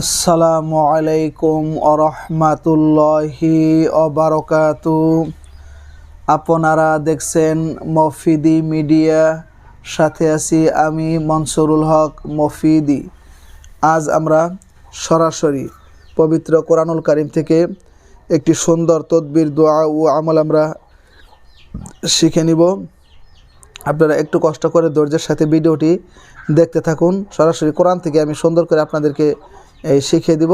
আসসালামু আলাইকুম আরহামাতুল্লাহি অবারকাতু আপনারা দেখছেন মফিদি মিডিয়া, সাথে আছি আমি মনসুরুল হক মফিদি। আজ আমরা সরাসরি পবিত্র কোরআনুল কারিম থেকে একটি সুন্দর তদবির, দোয়া ও আমল আমরা শিখে নিব। আপনারা একটু কষ্ট করে ধৈর্যের সাথে ভিডিওটি দেখতে থাকুন। সরাসরি কোরআন থেকে আমি সুন্দর করে আপনাদেরকে এই শিখিয়ে দিব।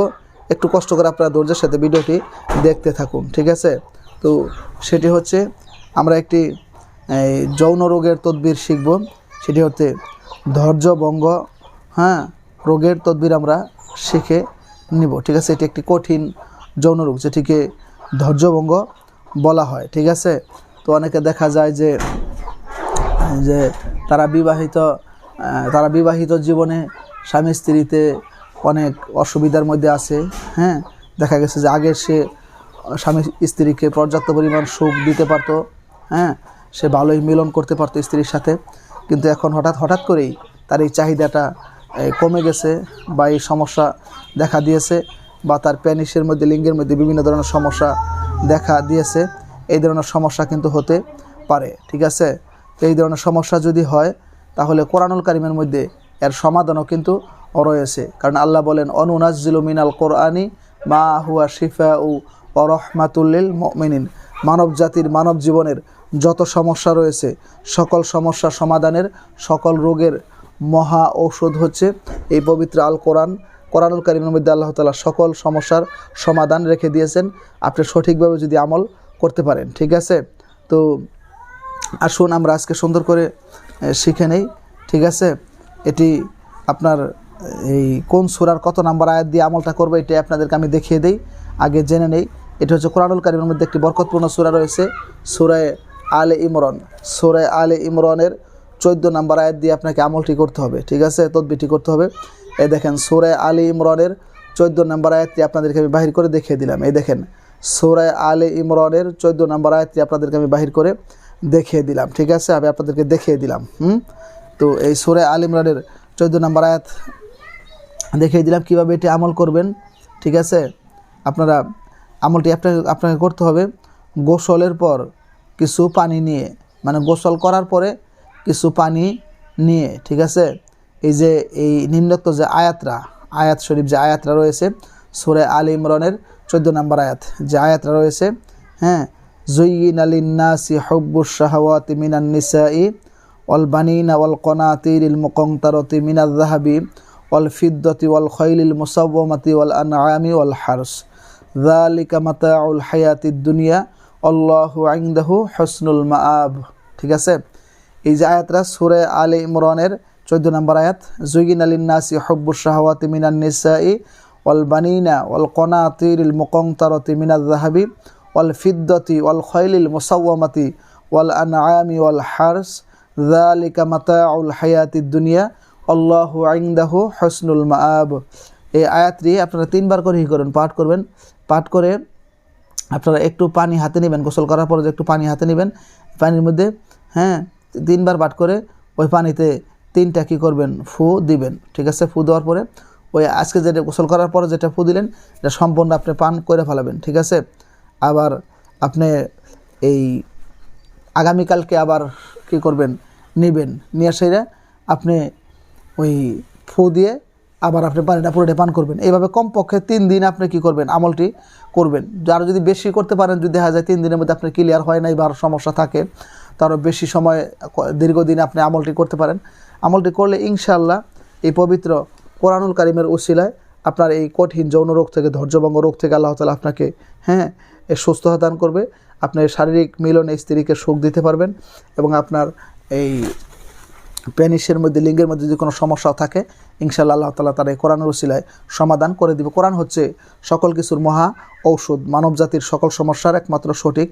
একটু কষ্ট করে আপনারা ধৈর্যের সাথে ভিডিওটি দেখতে থাকুন, ঠিক আছে? তো সেটি হচ্ছে, আমরা একটি যৌন রোগের তদবির শিখব। সেটি হচ্ছে ধৈর্যভঙ্গ হ্যাঁ রোগের তদবির আমরা শিখে নিব, ঠিক আছে? এটি একটি কঠিন যৌন রোগ, যেটিকে ধৈর্যভঙ্গ বলা হয়, ঠিক আছে? তো অনেকে দেখা যায় যে যে তারা বিবাহিত তারা বিবাহিত জীবনে স্বামী স্ত্রীতে অনেক অসুবিধার মধ্যে আছে হ্যাঁ? দেখা গেছে যে আগে সে স্বামী স্ত্রীকে পর্যাপ্ত পরিমাণ সুখ দিতে পারতো হ্যাঁ? সে ভালোই মিলন করতে পারতো স্ত্রীর সাথে। কিন্তু এখন হঠাৎ হঠাৎ করেই তার এই চাহিদাটা কমে গেছে বা এই সমস্যা দেখা দিয়েছে বা তার প্যানিসের মধ্যে, লিঙ্গের মধ্যে বিভিন্ন ধরনের সমস্যা দেখা দিয়েছে। এই ধরনের সমস্যা কিন্তু হতে পারে, ঠিক আছে? এই ধরনের সমস্যা যদি হয়, তাহলে কোরআনুল কারিমের মধ্যে এর সমাধানও কিন্তু রয়েছে কারণ আল্লাহ বলেন অনুনাজিল মিনাল কোরআনি মা হুয়া শিফা ও অরহমাতুল্লিল মিনিন মানব জাতির, মানব জীবনের যত সমস্যা রয়েছে, সকল সমস্যা সমাধানের সকল রোগের মহা ঔষধ হচ্ছে এই পবিত্র আল কোরআন। কোরআনুল কারিমের মধ্যে আল্লাহ তালা সকল সমস্যার সমাধান রেখে দিয়েছেন। আপনি সঠিকভাবে যদি আমল করতে পারেন, ঠিক আছে? তো আসুন, আমরা আজকে সুন্দর করে শিখে নেই, ঠিক আছে? এটি আপনার এই কোন সুরার কত নাম্বার আয়াত দিয়ে আমলটা করবে এটি আপনাদেরকে আমি দেখিয়ে দেই। আগে জেনে নেই। এটা হচ্ছে কোরআনুল কারিমের মধ্যে একটি বরকতপূর্ণ সুরা রয়েছে, সুরায় আলে ইমরন। সুরায় আলে ইমরনের চোদ্দ নাম্বার আয়াত দিয়ে আপনাকে আমলটি করতে হবে, ঠিক আছে? তদবিটি করতে হবে। এই দেখেন, সুরায় আলে ইমরনের চোদ্দ নাম্বার আয়াতটি আপনাদেরকে আমি বাহির করে দেখিয়ে দিলাম। এই দেখেন, সুরায় আলে ইমরনের চোদ্দ নাম্বার আয়াতটি আপনাদেরকে আমি বাহির করে দেখিয়ে দিলাম, ঠিক আছে? আমি আপনাদেরকে দেখিয়ে দিলাম, হুম? তো এই সুরে আল ইমরানের চোদ্দ নম্বর আয়াত দেখিয়ে দিলাম কীভাবে এটি আমল করবেন, ঠিক আছে? আপনারা আমলটি আপনাকে আপনাকে করতে হবে গোসলের পর কিছু পানি নিয়ে মানে গোসল করার পরে কিছু পানি নিয়ে, ঠিক আছে? এই যে, এই নিম্নোক্ত যে আয়াতরা, আয়াত শরীফ যে আয়াতরা রয়েছে, সুরে আল ইমরনের চোদ্দ নম্বর আয়াত, যে আয়াতরা রয়েছে হ্যাঁ? জুইন আলিন্নাসি হব্বুস শাহওয়াতি মিনান ওয়াল বানিনা ওয়াল কনাতিরিল মুকংতারতি মিনাল জাহাবি ওয়াল ফিদ্দতি ওয়াল খৈলিল মুসাব্বমাতি ওয়াল আনআমি ওয়াল হারস। যালিকা মাতাউল হায়াতিদ দুনিয়া, আল্লাহু ইনদাহু হুসনুল মাআব। ঠিক আছে? এই যে আয়াতরা সূরা আলে ইমরানের 14 নম্বর আয়াত জুইন আলিন্নাসি হব্বুস শাহওয়াতি মিনান নিসাই ওয়াল বানিনা ওয়াল কনাতিরিল মুকংতারতি মিনাল জাহাবি ওয়াল ফিদ্দতি ওয়াল খৈলিল মুসাওয়ামাতি ওয়াল আনআমি ওয়াল হারস। যালিকা মাতাউল হায়াতিদ দুনিয়া আল্লাহু ইনদাহু হুসনুল মাআব। এই আয়াতটি আপনারা তিনবার করে ই করুন, পাঠ করবেন। পাঠ করে আপনারা একটু পানি হাতে নেবেন, গোসল করার পরে একটু পানি হাতে নেবেন, পানির মধ্যে হ্যাঁ তিনবার পাঠ করে ওই পানিতে তিনটা কী করবেন? ফু দিবেন, ঠিক আছে? ফু দেওয়ার পরে ওই আজকে যেটা গোসল করার পরে যেটা ফু দিলেন, এটা সম্পূর্ণ আপনি পান করে ফেলাবেন, ঠিক আছে? আবার আপনি এই আগামীকালকে আবার কি করবেন? নেবেন। নিয়ে সেরা আপনি ওই ফু দিয়ে আবার আপনি পানিটা পুরোটা পান করবেন। এইভাবে কমপক্ষে তিন দিন আপনি কি করবেন? আমলটি করবেন। আর যদি বেশি করতে পারেন, যদি দেখা যায় তিন দিনের মধ্যে আপনার ক্লিয়ার হয় নাই বা আরও সমস্যা থাকে তারও বেশি সময় দীর্ঘদিন আপনি আমলটি করতে পারেন। আমলটি করলে ইনশাল্লাহ এই পবিত্র কোরআনুল কারিমের উসিলায় আপনার এই কঠিন যৌন রোগ থেকে, ধৈর্যভঙ্গ রোগ থেকে আল্লাহ তালা আপনাকে হ্যাঁ এ সুস্থতা দান করবে। আপনার শারীরিক মিলনে স্ত্রীকে সুখ দিতে পারবেন এবং আপনার এই পেনিসের মধ্যে, লিঙ্গের মধ্যে যদি কোনো সমস্যা থাকে ইনশাল্লাহ আল্লাহ তালা তারা এই কোরআনের উসিলায় সমাধান করে দিবে। কোরআন হচ্ছে সকল কিছুর মহা ঔষধ, মানব জাতির সকল সমস্যার একমাত্র সঠিক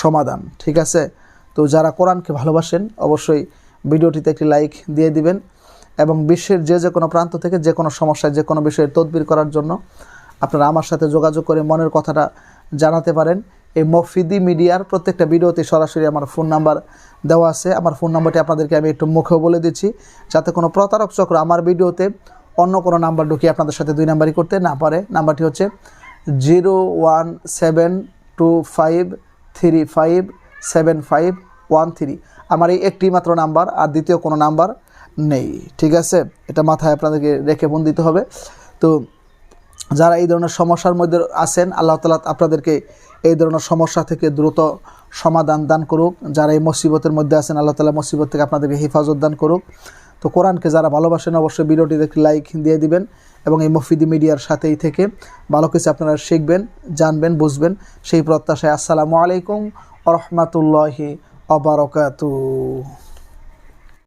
সমাধান, ঠিক আছে? তো যারা কোরআনকে ভালোবাসেন, অবশ্যই ভিডিওটিতে একটি লাইক দিয়ে দিবেন এবং বিশ্বের যে যে কোনো প্রান্ত থেকে যে কোনো সমস্যায়, যে কোনো বিষয়ে তদবির করার জন্য আপনারা আমার সাথে যোগাযোগ করে মনের কথাটা জানাতে পারেন। এই মফিদি মিডিয়ার প্রত্যেকটা ভিডিওতে সরাসরি আমার ফোন নাম্বার দেওয়া আছে। আমার ফোন নাম্বারটি আপনাদেরকে আমি একটু মুখেও বলে দিচ্ছি। যাতে কোনো প্রতারক চক্র আমার ভিডিওতে অন্য কোনো নাম্বার ঢুকিয়ে আপনাদের সাথে দুই নাম্বারই করতে না পারে। নাম্বারটি হচ্ছে zero one seven two five three five seven five one three. আমার এই একটি মাত্র নাম্বার, আর দ্বিতীয় কোনো নাম্বার নেই। ঠিক আছে? এটা মাথায় আপনাদেরকে রেখে ফোন দিতে হবে। তো যারা এই ধরনের সমস্যার মধ্যে আছেন, আল্লাহ তালা আপনাদেরকে এই ধরনের সমস্যা থেকে দ্রুত সমাধান দান করুক। যারা এই মসিবতের মধ্যে আছেন, আল্লাহ তালা মসিবত থেকে আপনাদেরকে হেফাজত দান করুক। তো কোরআনকে যারা ভালোবাসেন, অবশ্যই ভিডিওটিতে একটি লাইক দিয়ে দিবেন এবং এই মফিদি মিডিয়ার সাথেই থেকে ভালো কিছু আপনারা শিখবেন, জানবেন, বুঝবেন। সেই প্রত্যাশায় আসসালামু আলাইকুম রহমতুল্লাহি অবরকাতু